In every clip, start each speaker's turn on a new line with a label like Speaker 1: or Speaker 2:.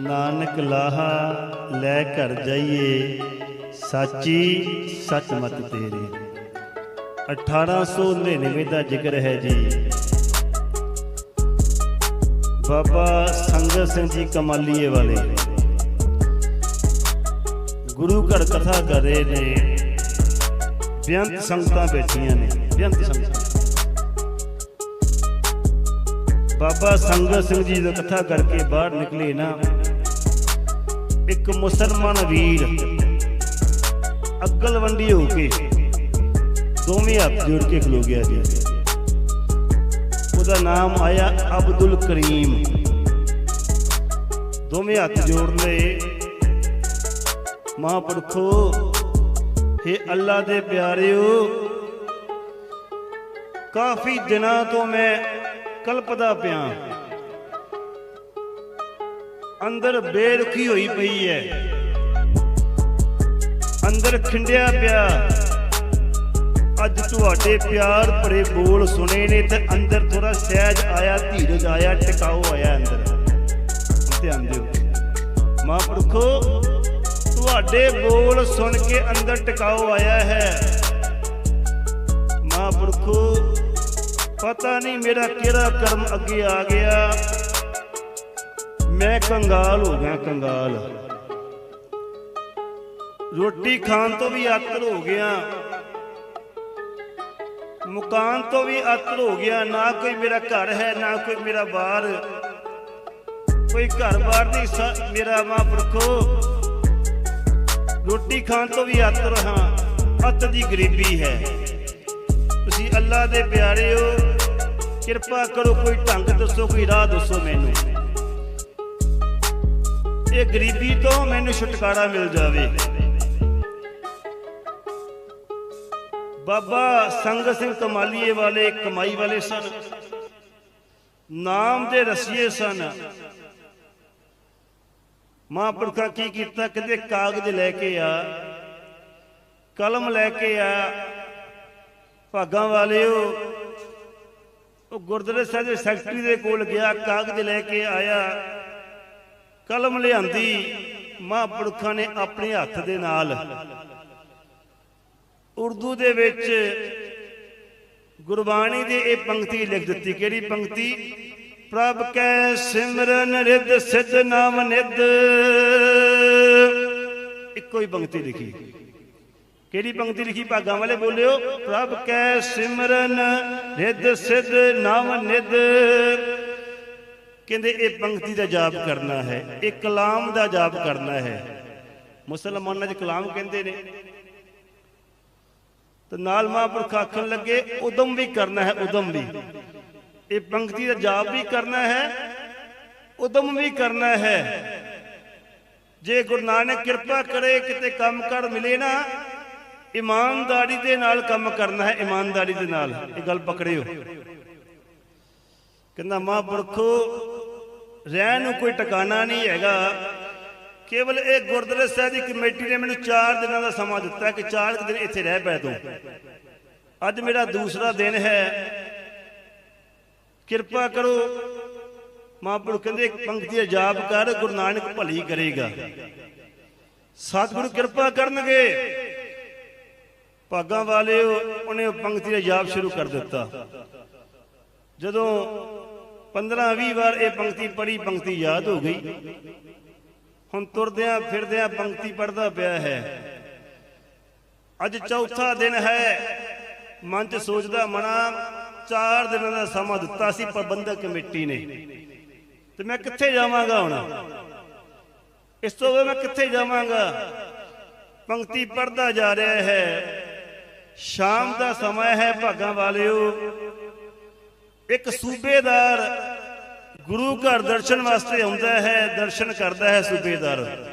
Speaker 1: ਨਾਨਕ ਲਾਹਾ, ਲੈ ਘਰ ਜਾਈਏ। ਸਾਚੀ ਸੱਚ ਤੇਰੀ। 1899 ਦਾ ਜ਼ਿਕਰ ਹੈ ਜੀ। ਬਾਬਾ ਸੰਗਤ ਸਿੰਘ ਜੀ ਕਮਾਲੀਏ ਵਾਲੇ। ਗੁਰੂ ਘਰ ਕਥਾ ਕਰ ਰਹੇ ਨੇ। ਬੇਅੰਤ ਸੰਗਤਾਂ ਬੈਠੀਆਂ ਨੇ। ਬੇਅੰਤ ਸੰਗਤਾਂ। ਬਾਬਾ ਸੰਗਤ ਸਿੰਘ ਜੀ ਦਾ ਕਥਾ ਕਰਕੇ ਬਾਹਰ ਨਿਕਲੇ ਨਾ। ਇੱਕ ਮੁਸਲਮਾਨ ਵੀਰ ਅਕਲਵੰਡੀ ਹੋ ਕੇ ਦੋਵੇਂ ਹੱਥ ਜੋੜ ਕੇ ਖਲੋ ਗਿਆ ਜੀ ਉਹਦਾ ਨਾਮ ਆਇਆ ਅਬਦੁਲ ਕਰੀਮ। ਦੋਵੇਂ ਹੱਥ ਜੋੜ ਲਏ। ਮਹਾਂਪੁਰਖੋ हे ਅੱਲਾ ਦੇ ਪਿਆਰਿਓ, ਕਾਫੀ ਦਿਨਾਂ ਤੋਂ ਮੈਂ ਕਲਪਦਾ ਪਿਆ। ਅੰਦਰ ਬੇਰੁਖੀ ਹੋਈ ਪਈ ਹੈ। ਅੰਦਰ ਖਿੰਡਿਆ ਪਿਆ। ਅੱਜ ਤੁਹਾਡੇ ਪਿਆਰ ਭਰੇ ਬੋਲ ਸੁਣੇ ਨੇ ਤੇ ਅੰਦਰ ਥੋੜਾ ਸਹਿਜ ਆਇਆ, ਧੀਰਜ ਆਇਆ ਟਿਕਾਓ ਆਇਆ ਅੰਦਰ। ਧਿਆਨ ਦਿਓ। ਮਹਾਂਪੁਰਖੋ, ਤੁਹਾਡੇ ਬੋਲ ਸੁਣ ਕੇ ਅੰਦਰ ਟਿਕਾਓ ਆਇਆ ਹੈ। ਮਹਾਂਪੁਰਖੋ ਪਤਾ ਨਹੀਂ ਮੇਰਾ ਕਿਹੜਾ ਕਰਮ ਅੱਗੇ ਆ ਗਿਆ। ਮੈਂ ਕੰਗਾਲ ਹੋ ਗਿਆ, ਕੰਗਾਲ। ਰੋਟੀ ਖਾਣ ਤੋਂ ਵੀ ਆਤਰ ਹੋ ਗਿਆ। ਮਕਾਨ ਤੋਂ ਵੀ ਆਤਰ ਹੋ ਗਿਆ। ਨਾ ਕੋਈ ਮੇਰਾ ਘਰ ਹੈ, ਨਾ ਕੋਈ ਮੇਰਾ ਬਾਹਰ। ਕੋਈ ਘਰ-ਬਾਰ ਨਹੀਂ, ਸ- ਮੇਰਾ ਮਹਾਂਪੁਰਖੋ ਰੋਟੀ ਖਾਣ ਤੋਂ ਵੀ ਆਤਰ ਹਾਂ। ਅੱਤ ਦੀ ਗਰੀਬੀ ਹੈ। ਤੁਸੀਂ ਅੱਲਾ ਦੇ ਪਿਆਰੇ ਹੋ। ਕਿਰਪਾ ਕਰੋ ਕੋਈ ਢੰਗ ਦੱਸੋ, ਕੋਈ ਰਾਹ ਦੱਸੋ ਮੈਨੂੰ। ਇਹ ਗਰੀਬੀ ਤੋਂ ਮੈਨੂੰ ਛੁਟਕਾਰਾ ਮਿਲ ਜਾਵੇ। ਬਾਬਾ ਸੰਗਤ ਸਿੰਘ ਕਮਾਲੀਏ ਵਾਲੇ, ਕਮਾਈ ਵਾਲੇ ਸਨ। ਨਾਮ ਦੇ ਰਸੀਏ ਸਨ। ਮਹਾਂਪੁਰਖਾਂ ਕੀ ਕੀਤਾ? ਕਹਿੰਦੇ, ਕਾਗਜ਼ ਲੈ ਕੇ ਆ, ਕਲਮ ਲੈ ਕੇ ਆ। ਭਾਗਾਂ ਵਾਲਿਓ ਉਹ ਗੁਰਦੁਆਰੇ ਸਾਹਿਬ ਦੇ ਸੈਕਟਰੀ ਦੇ ਕੋਲ ਗਿਆ, ਕਾਗਜ਼ ਲੈ ਕੇ ਆਇਆ। ਕਲਮ ਲਿਆਂਦੀ, ਮਹਾਂਪੁਰਖਾਂ ਨੇ ਆਪਣੇ ਹੱਥ ਦੇ ਨਾਲ। ਉਰਦੂ ਦੇ ਵਿੱਚ ਗੁਰਬਾਣੀ ਦੀ ਇਹ ਪੰਕਤੀ ਲਿਖ ਦਿੱਤੀ। ਕਿਹੜੀ ਪੰਕਤੀ? ਪ੍ਰਭ ਕੈ ਸਿਮਰਨ ਰਿੱਧ, ਸਿਧ ਨਾਮ ਨਿਧ। ਇੱਕੋ ਹੀ ਪੰਕਤੀ ਲਿਖੀ। ਕਿਹੜੀ ਪੰਕਤੀ ਲਿਖੀ? ਭਾਗਾਂ ਵਾਲੇ ਬੋਲਿਓ, ਪ੍ਰਭ ਕੈ ਸਿਮਰਨ ਰਿੱਧ ਸਿੱਧ ਨਵ ਨਿੱਧ। ਕਹਿੰਦੇ ਇਹ ਪੰਕਤੀ ਦਾ ਜਾਪ ਕਰਨਾ ਹੈ, ਇਹ ਕਲਾਮ ਦਾ ਜਾਪ ਕਰਨਾ ਹੈ। ਮੁਸਲਮਾਨਾਂ 'ਚ ਕਲਾਮ ਕਹਿੰਦੇ ਨੇ। ਤੇ ਨਾਲ ਮਹਾਂਪੁਰਖ ਆਖਣ ਲੱਗੇ, ਉਦਮ ਵੀ ਕਰਨਾ ਹੈ, ਉਦਮ ਵੀ। ਇਹ ਪੰਕਤੀ ਦਾ ਜਾਪ ਵੀ ਕਰਨਾ ਹੈ, ਉਦਮ ਵੀ ਕਰਨਾ ਹੈ। ਜੇ ਗੁਰੂ ਨਾਨਕ ਕਿਰਪਾ ਕਰੇ, ਕਿਤੇ ਕੰਮ ਕਰ ਮਿਲੇ ਨਾ ਇਮਾਨਦਾਰੀ ਦੇ ਨਾਲ ਕੰਮ ਕਰਨਾ ਹੈ, ਇਮਾਨਦਾਰੀ ਦੇ ਨਾਲ। ਇਹ ਗੱਲ ਪਕੜਿਓ। ਕਹਿੰਦਾ, ਮਹਾਂਪੁਰਖੋ, ਰਹਿਣ ਨੂੰ ਕੋਈ ਟਿਕਾਣਾ ਨਹੀਂ ਹੈਗਾ। ਕੇਵਲ ਇਹ ਗੁਰਦੁਆਰਾ ਸਾਹਿਬ ਦੀ ਕਮੇਟੀ ਨੇ ਮੈਨੂੰ 4 ਦਿਨਾਂ ਦਾ ਸਮਾਂ ਦਿੱਤਾ ਕਿ 4 ਦਿਨ ਇੱਥੇ ਰਹਿ ਪੈ ਤੂੰ। ਅੱਜ ਮੇਰਾ ਦੂਸਰਾ ਦਿਨ ਹੈ। ਕਿਰਪਾ ਕਰੋ, ਮਹਾਂਪੁਰਖ ਕਹਿੰਦੇ, ਇੱਕ ਪੰਕਤੀ ਦਾ ਜਾਪ ਕਰ, ਗੁਰੂ ਨਾਨਕ ਭਲੀ ਕਰੇਗਾ। ਸਤਿਗੁਰੂ ਕਿਰਪਾ ਕਰਨਗੇ। ਭਾਗਾਂ ਵਾਲੇ ਉਹਨੇ ਪੰਕਤੀ ਦਾ ਜਾਪ ਸ਼ੁਰੂ ਕਰ ਦਿੱਤਾ। ਜਦੋਂ 15-20 ਵਾਰ ਇਹ ਪੰਕਤੀ ਪੜੀ ਪੰਕਤੀ ਯਾਦ ਹੋ ਗਈ। ਹੁਣ ਤੁਰਦਿਆਂ ਫਿਰਦਿਆਂ ਪੰਕਤੀ ਪੜਦਾ ਪਿਆ ਹੈ। ਅੱਜ ਚੌਥਾ ਦਿਨ ਹੈ। ਮਨ ਚ ਸੋਚਦਾ ਮਨਾ, ਚਾਰ ਦਿਨਾਂ ਦਾ ਸਮਾਂ ਦਿੱਤਾ ਸੀ ਪ੍ਰਬੰਧਕ ਕਮੇਟੀ ਨੇ। ਤੇ ਮੈਂ ਕਿੱਥੇ ਜਾਵਾਂਗਾ ਹੁਣ? ਇਸ ਤੋਂ ਬਾਅਦ ਮੈਂ ਕਿੱਥੇ ਜਾਵਾਂਗਾ? ਪੰਕਤੀ ਪੜਦਾ ਜਾ ਰਿਹਾ ਹੈ। ਸ਼ਾਮ ਦਾ ਸਮਾਂ ਹੈ ਭਾਗਾਂ ਵਾਲਿਓ। ਇੱਕ ਸੂਬੇਦਾਰ ਗੁਰੂ ਘਰ ਦਰਸ਼ਨ ਵਾਸਤੇ ਆਉਂਦਾ ਹੈ, ਦਰਸ਼ਨ ਕਰਦਾ ਹੈ ਸੂਬੇਦਾਰ।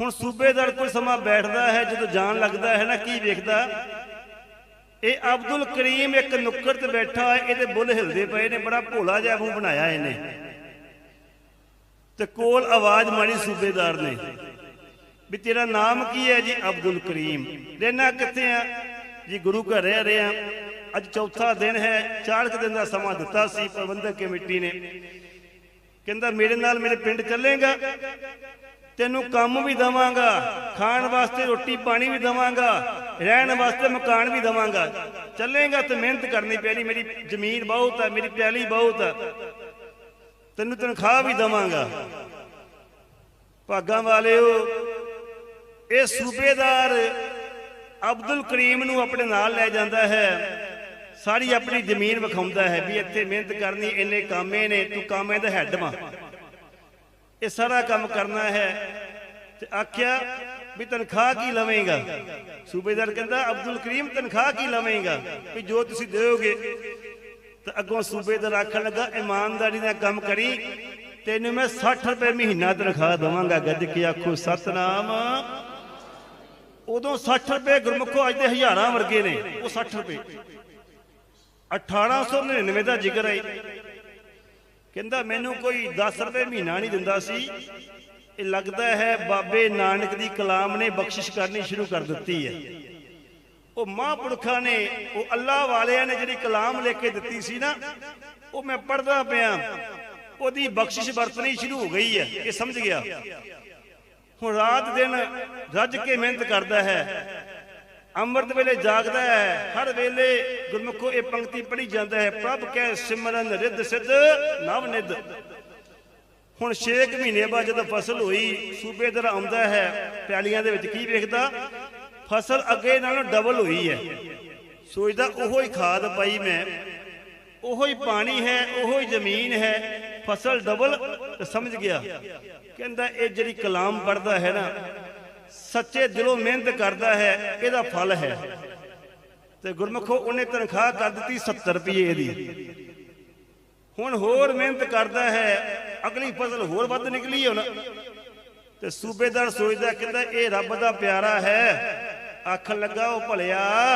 Speaker 1: ਹੁਣ ਸੂਬੇਦਾਰ ਕੋਈ ਸਮਾਂ ਬੈਠਦਾ ਹੈ, ਜਦੋਂ ਜਾਣ ਲੱਗਦਾ ਹੈ ਨਾ, ਕੀ ਵੇਖਦਾ? ਇਹ ਅਬਦੁਲ ਕਰੀਮ ਇੱਕ ਨੁੱਕਰ ਤੇ ਬੈਠਾ ਹੈ, ਇਹਦੇ ਬੁੱਲ ਹਿਲਦੇ ਪਏ ਨੇ, ਬੜਾ ਭੋਲਾ ਜਿਹਾ ਮੂੰਹ ਬਣਾਇਆ ਇਹਨੇ। ਤੇ ਕੋਲ ਆਵਾਜ਼ ਮਾਰੀ ਸੂਬੇਦਾਰ ਨੇ। ਵੀ ਤੇਰਾ ਨਾਮ ਕੀ ਹੈ ਜੀ? ਅਬਦੁਲ ਕਰੀਮ। ਰਹਿਣਾ ਕਿੱਥੇ ਆ? ਜੀ ਗੁਰੂ ਘਰ ਰਹਿ ਰਹੇ ਆ। ਅੱਜ ਚੌਥਾ ਦਿਨ ਹੈ। ਚਾਰ ਦਿਨ ਦਾ ਸਮਾਂ ਦਿੱਤਾ ਸੀ। ਪ੍ਰਬੰਧਕ ਕਮੇਟੀ ਨੇ। ਕਹਿੰਦਾ, ਮੇਰੇ ਨਾਲ ਮੇਰੇ ਪਿੰਡ ਚੱਲੇਗਾ। ਤੈਨੂੰ ਕੰਮ ਵੀ ਦਵਾਂਗਾ। ਖਾਣ ਵਾਸਤੇ ਰੋਟੀ ਪਾਣੀ ਵੀ ਦਵਾਂਗਾ। ਰਹਿਣ ਵਾਸਤੇ ਮਕਾਨ ਵੀ ਦਵਾਂਗਾ। ਚੱਲੇਗਾ ਤੇ ਮਿਹਨਤ ਕਰਨੀ ਪੈਣੀ। ਮੇਰੀ ਜ਼ਮੀਨ ਬਹੁਤ ਹੈ ਮੇਰੀ ਪਿਆਲੀ ਬਹੁਤ ਹੈ ਤੈਨੂੰ ਤਨਖਾਹ ਵੀ ਦਵਾਂਗਾ। ਭਾਗਾਂ ਵਾਲਿਓ ਇਹ ਸੂਬੇਦਾਰ ਅਬਦੁਲ ਕਰੀਮ ਨੂੰ ਆਪਣੇ ਨਾਲ ਲੈ ਜਾਂਦਾ ਹੈ। ਸਾਰੀ ਆਪਣੀ ਜ਼ਮੀਨ ਵਿਖਾਉਂਦਾ ਹੈ ਵੀ ਇੱਥੇ ਮਿਹਨਤ ਕਰਨੀ, ਇੰਨੇ ਕਾਮੇ ਨੇ, ਤੂੰ ਕਾਮੇ ਦਾ ਹੈੱਡ ਵਾਂ। ਇਹ ਸਾਰਾ ਕੰਮ ਕਰਨਾ ਹੈ ਤੇ ਆਖਿਆ ਵੀ ਤਨਖਾਹ ਕੀ ਲਵੇਂਗਾ? ਸੂਬੇਦਾਰ ਕਹਿੰਦਾ, ਅਬਦੁਲ ਕਰੀਮ, ਤਨਖਾਹ ਕੀ ਲਵੇਂਗਾ? ਵੀ ਜੋ ਤੁਸੀਂ ਦਿਓਗੇ। ਤਾਂ ਅੱਗੋਂ ਸੂਬੇਦਾਰ ਆਖਣ ਲੱਗਾ, ਇਮਾਨਦਾਰੀ ਨਾਲ ਕੰਮ ਕਰੀ, ਤੈਨੂੰ ਮੈਂ 60 ਰੁਪਏ ਮਹੀਨਾ ਤਨਖਾਹ ਦਵਾਂਗਾ। ਗੱਜ ਕੇ ਆਖੋ, ਸਤਨਾਮ। ਉਦੋਂ 60 ਰੁਪਏ ਗੁਰਮੁਖੋ ਅੱਜ ਦੇ ਹਜ਼ਾਰਾਂ ਵਰਗੇ ਨੇ। ਉਹ 60 ਰੁਪਏ। 1899 ਦਾ ਜ਼ਿਕਰ ਹੈ। ਕਹਿੰਦਾ ਮੈਨੂੰ ਕੋਈ 10 ਰੁਪਏ ਮਹੀਨਾ ਨਹੀਂ ਦਿੰਦਾ ਸੀ। ਇਹ ਲੱਗਦਾ ਹੈ ਬਾਬੇ ਨਾਨਕ ਦੀ ਕਲਾਮ ਨੇ ਬਖਸ਼ਿਸ਼ ਕਰਨੀ ਸ਼ੁਰੂ ਕਰ ਦਿੱਤੀ ਹੈ। ਉਹ ਮਹਾਂਪੁਰਖਾਂ ਨੇ, ਉਹ ਅੱਲਾਹ ਵਾਲਿਆਂ ਨੇ ਜਿਹੜੀ ਕਲਾਮ ਲੈ ਕੇ ਦਿੱਤੀ ਸੀ ਨਾ, ਉਹ ਮੈਂ ਪੜਦਾ ਪਿਆ। ਉਹਦੀ ਬਖਸ਼ਿਸ਼ ਵਰਤਣੀ ਸ਼ੁਰੂ ਹੋ ਗਈ ਹੈ। ਇਹ ਸਮਝ ਗਿਆ। ਹੁਣ ਰਾਤ ਦਿਨ ਰੱਜ ਕੇ ਮਿਹਨਤ ਕਰਦਾ ਹੈ। ਅੰਮ੍ਰਿਤ ਵੇਲੇ ਜਾਗਦਾ ਹੈ। ਹਰ ਵੇਲੇ ਗੁਰਮੁਖੋ ਇਹ ਪੰਕਤੀ ਪੜ੍ਹੀ ਜਾਂਦਾ ਹੈ। ਪ੍ਰਭ ਕੈ ਸਿਮਰਨ ਰਿੱਧ ਸਿੱਧ, ਨਵ ਨਿਧ। ਹੁਣ 6 ਮਹੀਨੇ ਬਾਅਦ ਜਦੋਂ ਫਸਲ ਹੋਈ ਸੂਬੇਦਾਰ ਆਉਂਦਾ ਹੈ। ਪਿਆਲੀਆਂ ਦੇ ਵਿੱਚ ਕੀ ਵੇਖਦਾ? ਫਸਲ ਅੱਗੇ ਨਾਲੋਂ ਡਬਲ ਹੋਈ ਹੈ। ਸੋਚਦਾ, ਉਹੋ ਹੀ ਖਾਦ ਪਾਈ ਮੈਂ। ਉਹੋ ਹੀ ਪਾਣੀ ਹੈ, ਉਹੋ ਹੀ ਜ਼ਮੀਨ ਹੈ। ਫਸਲ ਡਬਲ ਤੇ ਸਮਝ ਗਿਆ। ਕਹਿੰਦਾ, ਇਹ ਜਿਹੜੀ ਕਲਾਮ ਪੜਦਾ ਹੈ ਨਾ, ਸੱਚੇ ਦਿਲੋਂ ਮਿਹਨਤ ਕਰਦਾ ਹੈ, ਇਹਦਾ ਫਲ ਹੈ। ਤੇ ਗੁਰਮਖੋ, ਉਹਨੇ ਤਨਖਾਹ ਕਰ ਦਿੱਤੀ 70 ਰੁਪਏ ਦੀ। ਹੁਣ ਹੋਰ ਮਿਹਨਤ ਕਰਦਾ ਹੈ, ਅਗਲੀ ਫਸਲ ਹੋਰ ਵੱਧ ਨਿਕਲੀ ਹੁਣ। ਤੇ ਸੂਬੇਦਾਰ ਸੋਚਦਾ, ਕਹਿੰਦਾ, ਇਹ ਰੱਬ ਦਾ ਪਿਆਰਾ ਹੈ। ਆਖਣ ਲੱਗਾ, ਉਹ ਭਲਿਆ।